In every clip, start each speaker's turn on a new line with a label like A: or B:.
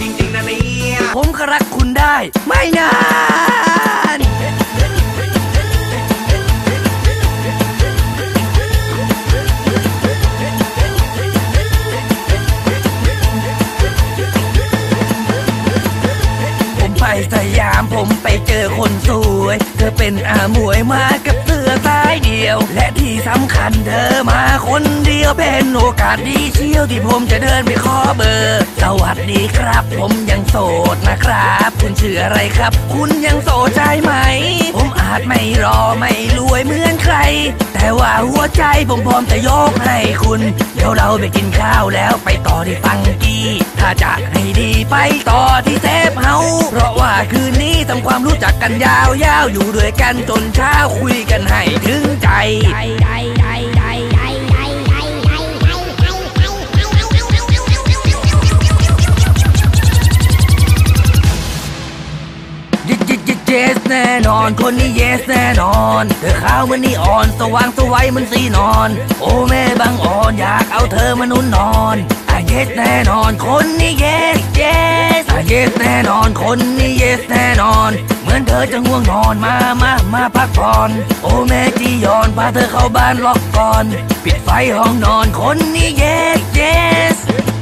A: จริงๆนะเนี่ย
B: ผมรักคุณได้ ไม่นานผมไปสยามผมไปเจอคนสวย เธอเป็นอาหมวยมากับายเดียว และที่สำคัญเธอมาคนเดียวเป็นโอกาสดีเชียวที่ผมจะเดินไปขอเบอร์ สวัสดีครับ ผมยังโสดนะครับ คุณชื่ออะไรครับ คุณยังโสดใช่ไหม ผมอาจไม่รอไม่รวยเหมือนใคร แต่ว่าหัวใจผมพร้อมจะยกให้คุณ เดี๋ยวเราไปกินข้าวแล้วไปต่อที่ฟังกี้ ถ้าจะให้ดีไปต่อที่เซฟเฮาเพราะว่าคืนนี้ทำความรู้จักกันยาวๆอยู่ด้วยกันจนเช้าคุยกันให้ถึงใจยิยิยิเยสแน่นอนคนนี้เยสแน่นอนเธอขาวเหมันนี่อ่อนสว่างสวัยมันสีนอน โอ้แม่บางอ่อนอยากเอาเธอมานุ่นนอนอะเยสแน่นอนคนนี้เยส yes แน่นอนคนนี้เยสแน่นอน เหมือนเธอจะง่วงนอนมามามาพักผ่อน โอ้แม่จียอนพาเธอเข้าบ้านล็อกก่อน ปิดไฟห้องนอนคนนี้เยสเยส yes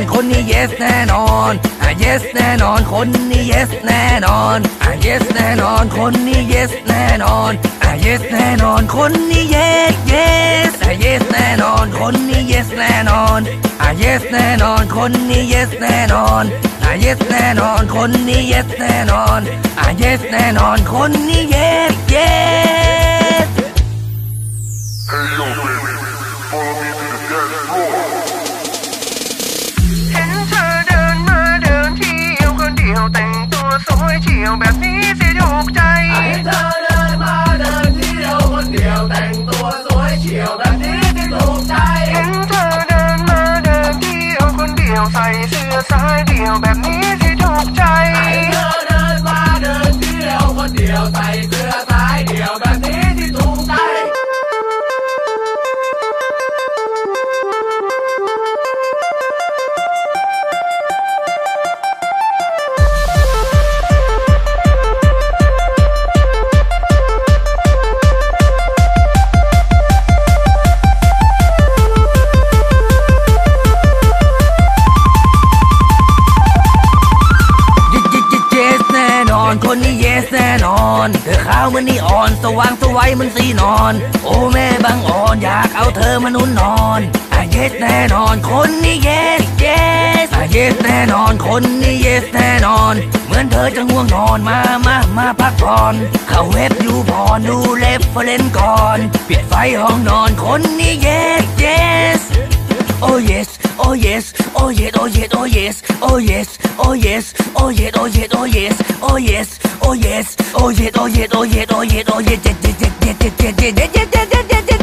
B: อนคนนี้ yes แน่นอนอะ yes แน่นอนคนนี้ yes แน่นอนอะ yes แน่นอนคนนี้ yes แน่นอนอะ yes แน่นอนคนนี้ yes yes อะ yes แน่นอนคนนี้ yes แน่นอนอะ yes แน่นอนคนนี้ yes แน่นอนอะ yes แน่นอนคนนี้ yes แน่นอนอะ yes แน่นอนคนนี้ yes yes
C: Hey yo,
D: ยเฉียวแบบนี้สิถูกใจ
E: เห็นเธอเดินมาเดินเที่ยวคนเดียวแต่งตัวสวยเฉียวแบบนี้ที่ถูกใจ
D: เห็นเธอเดินมาเดินเที่ยวคนเดียวใส่เสื้อสายเดี่ยวแบบนี้สิถูกใจ
E: เห็นเธอเดินมาเดินเที่ยวคนเดียวใส่เสื้อ น่
B: นอนคนนี้ yes แน่นอน เธอขาวมันนี่อ่อน สว่างสวัยมันสีนอน โอ้แม่บางอ่อนอยากเอาเธอมานุ่นนอนอะ yes แน่นอน คนนี้ yes yes อะ yes แน่นอน คนนี้ yes แน่นอน เหมือนเธอจะง่วงนอนมามามาพักผ่อนเข้าเว็บยูพรดูเล็บเฟรนก่อน ปิดไฟห้องนอนคนนี้ yes yes Oh yes, oh yes, oh yes, oh yes, oh yes, oh yes, oh yes, oh yes, oh yes, oh yes, oh yes, oh yes, oh yes, oh yes, oh yes, oh yes, oh yes, yes, yes, yes, yes, yes, yes, yes, yes, yes, yes, yes, yes, yes, yes,